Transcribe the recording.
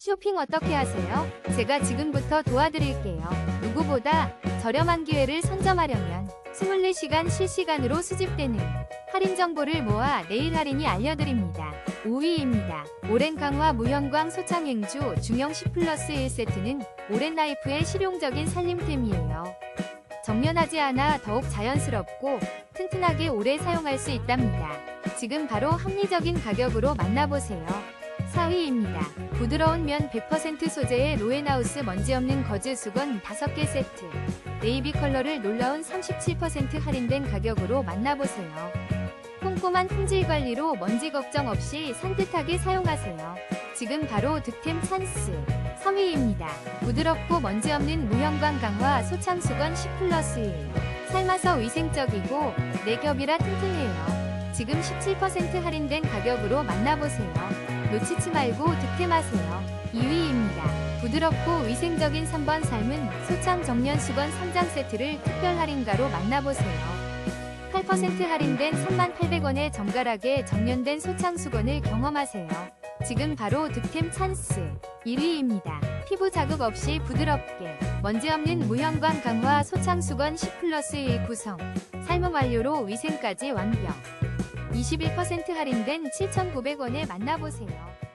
쇼핑 어떻게 하세요? 제가 지금부터 도와드릴게요. 누구보다 저렴한 기회를 선점하려면 24시간 실시간으로 수집되는 할인 정보를 모아 내일 할인이 알려드립니다. 5위입니다. 오랜 강화 무형광 소창 행주 중형 10 플러스 1세트는 오랜 라이프의 실용적인 살림템이에요. 정면하지 않아 더욱 자연스럽고 튼튼하게 오래 사용할 수 있답니다. 지금 바로 합리적인 가격으로 만나보세요. 4위입니다. 부드러운 면 100% 소재의 로엔하우스 먼지 없는 거즈 수건 5개 세트. 네이비 컬러를 놀라운 37% 할인된 가격으로 만나보세요. 꼼꼼한 품질 관리로 먼지 걱정 없이 산뜻하게 사용하세요. 지금 바로 득템 찬스. 3위입니다. 부드럽고 먼지 없는 무형광 강화 소창 수건 10 플러스 1. 삶아서 위생적이고 네 겹이라 튼튼해요. 지금 17% 할인된 가격으로 만나보세요. 놓치지 말고 득템하세요. 2위입니다. 부드럽고 위생적인 3번 삶은 소창 정년 수건 3장 세트를 특별 할인가로 만나보세요. 8% 할인된 3800원의 정갈하게 정년된 소창 수건을 경험하세요. 지금 바로 득템 찬스. 1위입니다. 피부 자극 없이 부드럽게 먼지 없는 무형광 강화 소창 수건 10 플러스 1 구성. 삶음 완료로 위생까지 완벽. 21% 할인된 7,900원에 만나보세요.